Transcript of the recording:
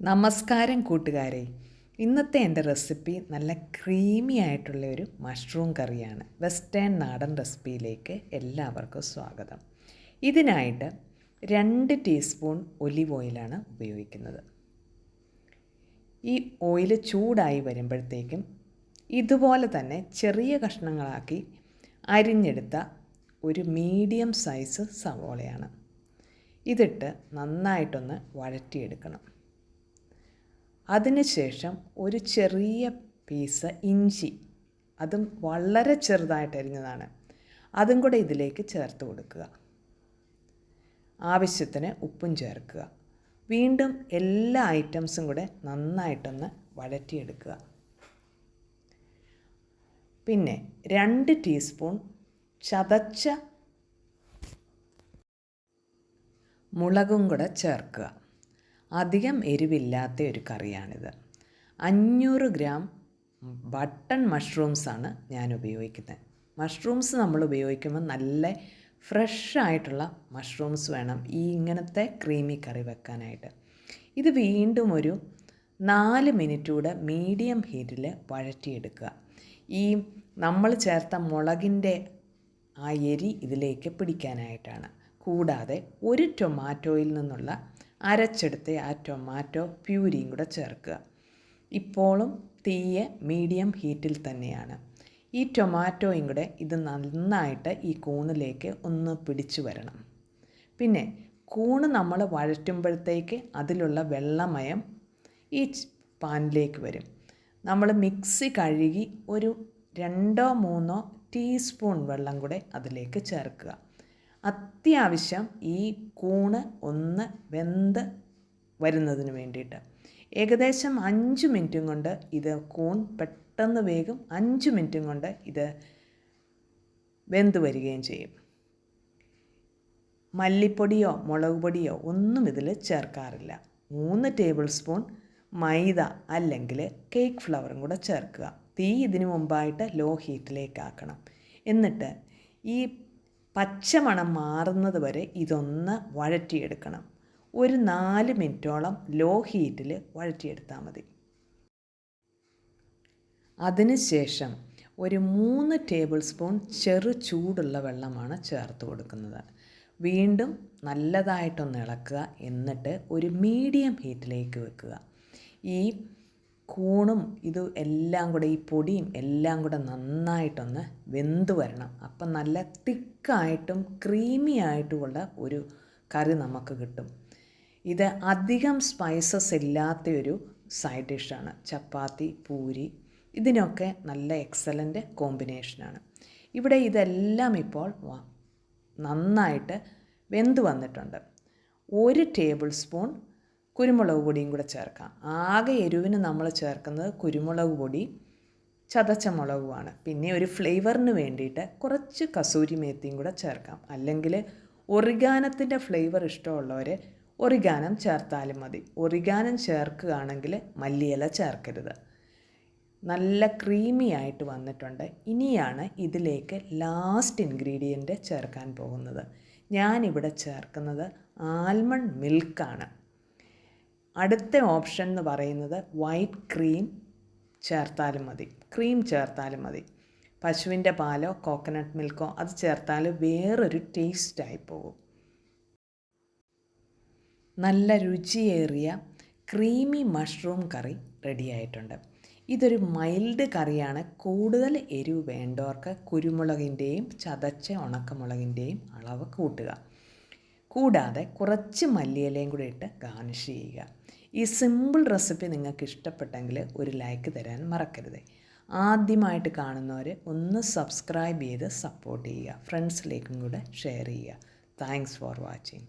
നമസ്കാരം കൂട്ടുകാരെ. ഇന്നത്തെ എന്റെ റെസിപ്പി നല്ല ക്രീമി ആയിട്ടുള്ള ഒരു മഷ്റൂം കറിയാണ്. വെസ്റ്റേൺ നാടൻ റെസിപ്പിയിലേക്ക് എല്ലാവർക്കും സ്വാഗതം. ഇതിനായിട്ട് രണ്ട് ടീസ്പൂൺ ഒലിവ് ഓയിലാണ് ഉപയോഗിക്കുന്നത്. ഈ ഓയിൽ ചൂടായി വരുമ്പോഴത്തേക്കും ഇതുപോലെ തന്നെ ചെറിയ കഷ്ണങ്ങളാക്കി അരിഞ്ഞെടുത്ത ഒരു മീഡിയം സൈസ് സവോളയാണ്. ഇതിട്ട് നന്നായിട്ടൊന്ന് വഴറ്റിയെടുക്കണം. അതിനുശേഷം ഒരു ചെറിയ പീസ് ഇഞ്ചി അതും വളരെ ചെറുതായിട്ട് അരിഞ്ഞതാണ്. അതും കൂടെ ഇതിലേക്ക് ചേർത്ത് കൊടുക്കുക. ആവശ്യത്തിന് ഉപ്പും ചേർക്കുക. വീണ്ടും എല്ലാ ഐറ്റംസും കൂടെ നന്നായിട്ടൊന്ന് വഴറ്റിയെടുക്കുക. പിന്നെ രണ്ട് ടീസ്പൂൺ ചതച്ച മുളകും കൂടെ ചേർക്കുക. അധികം എരിവില്ലാത്ത ഒരു കറിയാണിത്. അഞ്ഞൂറ് ഗ്രാം ബട്ടൺ മഷ്റൂംസാണ് ഞാൻ ഉപയോഗിക്കുന്നത്. മഷ്റൂംസ് നമ്മൾ ഉപയോഗിക്കുമ്പോൾ നല്ല ഫ്രഷ് ആയിട്ടുള്ള മഷ്റൂംസ് വേണം ഈ ഇങ്ങനത്തെ ക്രീമി കറി വെക്കാനായിട്ട്. ഇത് വീണ്ടും ഒരു നാല് മിനിറ്റ് കൂടെ മീഡിയം ഹീറ്റിൽ വഴറ്റിയെടുക്കുക. ഈ നമ്മൾ ചേർത്ത മുളകിന്റെ ആ എരി ഇതിലേക്ക് പിടിക്കാനായിട്ടാണ്. കൂടാതെ ഒരു ടൊമാറ്റോയിൽ നിന്നുള്ള അരച്ചെടുത്ത ആ ടൊമാറ്റോ പ്യൂരിയും കൂടെ ചേർക്കുക. ഇപ്പോഴും തീയെ മീഡിയം ഹീറ്റിൽ തന്നെയാണ്. ഈ ടൊമാറ്റോയും കൂടെ ഇത് നന്നായിട്ട് ഈ കൂണിലേക്ക് ഒന്ന് പിടിച്ചു വരണം. പിന്നെ കൂണ് നമ്മൾ വഴറ്റുമ്പോഴത്തേക്ക് അതിലുള്ള വെള്ളമയം ഈ പാനിലേക്ക് വരും. നമ്മൾ മിക്സി കഴുകി ഒരു രണ്ടോ മൂന്നോ ടീസ്പൂൺ വെള്ളം കൂടെ അതിലേക്ക് ചേർക്കുക. അത്യാവശ്യം ഈ കൂണ് ഒന്ന് വെന്ത് വരുന്നതിന് വേണ്ടിയിട്ട്. ഏകദേശം അഞ്ച് മിനിറ്റും കൊണ്ട് ഇത് കൂൺ പെട്ടെന്ന് വേഗം അഞ്ച് മിനിറ്റും കൊണ്ട് ഇത് വെന്ത് വരികയും ചെയ്യും. മല്ലിപ്പൊടിയോ മുളക് പൊടിയോ ഒന്നും ഇതിൽ ചേർക്കാറില്ല. മൂന്ന് ടേബിൾ സ്പൂൺ മൈദ അല്ലെങ്കിൽ കേക്ക് ഫ്ലവറും കൂടെ ചേർക്കുക. തീ ഇതിനു മുമ്പായിട്ട് ലോ ഹീറ്റിലേക്ക് ആക്കണം. എന്നിട്ട് ഈ പച്ചമണം മാറുന്നത് വരെ ഇതൊന്ന് വഴറ്റിയെടുക്കണം. ഒരു നാല് മിനിറ്റോളം ലോ ഹീറ്റിൽ വഴറ്റിയെടുത്താൽ മതി. അതിനുശേഷം ഒരു മൂന്ന് ടേബിൾ സ്പൂൺ ചെറു ചൂടുള്ള വെള്ളമാണ് ചേർത്ത് കൊടുക്കുന്നത്. വീണ്ടും നല്ലതായിട്ടൊന്ന് ഇളക്കുക. എന്നിട്ട് ഒരു മീഡിയം ഹീറ്റിലേക്ക് വെക്കുക. ഈ കൂണും ഇത് എല്ലാം കൂടെ ഈ പൊടിയും എല്ലാം കൂടെ നന്നായിട്ടൊന്ന് വെന്ത് വരണം. അപ്പം നല്ല തിക്കായിട്ടും ക്രീമി ആയിട്ടുമുള്ള ഒരു കറി നമുക്ക് കിട്ടും. ഇത് അധികം സ്പൈസസ് ഇല്ലാത്ത ഒരു സൈഡ് ഡിഷാണ്. ചപ്പാത്തി പൂരി ഇതിനൊക്കെ നല്ല എക്സലന്റ് കോമ്പിനേഷനാണ്. ഇവിടെ ഇതെല്ലാം ഇപ്പോൾ നന്നായിട്ട് വെന്ത് വന്നിട്ടുണ്ട്. ഒരു ടേബിൾ സ്പൂൺ കുരുമുളക് പൊടിയും കൂടെ ചേർക്കാം. ആകെ എരിവിന് നമ്മൾ ചേർക്കുന്നത് കുരുമുളക് പൊടി ചതച്ച മുളകുമാണ്. പിന്നെ ഒരു ഫ്ലേവറിന് വേണ്ടിയിട്ട് കുറച്ച് കസൂരി മേത്തിയും കൂടെ ചേർക്കാം. അല്ലെങ്കിൽ ഒറിഗാനത്തിന്റെ ഫ്ലേവർ ഇഷ്ടമുള്ളവർ ഒറിഗാനം ചേർത്താലും മതി. ഒറിഗാനം ചേർക്കുകയാണെങ്കിൽ മല്ലിയില ചേർക്കരുത്. നല്ല ക്രീമി ആയിട്ട് വന്നിട്ടുണ്ട്. ഇനിയാണ് ഇതിലേക്ക് ലാസ്റ്റ് ഇൻഗ്രീഡിയന്റ് ചേർക്കാൻ പോകുന്നത്. ഞാനിവിടെ ചേർക്കുന്നത് ആൽമണ്ട് മിൽക്കാണ്. അടുത്ത ഓപ്ഷൻ എന്ന് പറയുന്നത് വൈറ്റ് ക്രീം ചേർത്താലും മതി. ക്രീം ചേർത്താലും മതി. പശുവിന്റെ പാലോ കോക്കനട്ട് മിൽക്കോ അത് ചേർത്താൽ വേറൊരു ടേസ്റ്റായി പോകും. നല്ല രുചിയേറിയ ക്രീമി മഷ്റൂം കറി റെഡിയായിട്ടുണ്ട് ഇതൊരു മൈൽഡ് കറിയാണ്. കൂടുതൽ എരിവ് വേണ്ടവർക്ക് കുരുമുളകിന്റെയും ചതച്ച ഉണക്കമുളകിന്റെയും അളവ് കൂട്ടുക. കൂടാതെ കുറച്ച് മല്ലിയിലയും കൂടി ഇട്ട് ഗാർണിഷ് ചെയ്യുക. ഈ സിമ്പിൾ റെസിപ്പി നിങ്ങൾക്ക് ഇഷ്ടപ്പെട്ടെങ്കിൽ ഒരു ലൈക്ക് തരാൻ മറക്കരുത്. ആദ്യമായിട്ട് കാണുന്നവർ ഒന്ന് സബ്സ്ക്രൈബ് ചെയ്ത് സപ്പോർട്ട് ചെയ്യുക. ഫ്രണ്ട്സിലേക്കും കൂടെ ഷെയർ ചെയ്യുക. Thanks for watching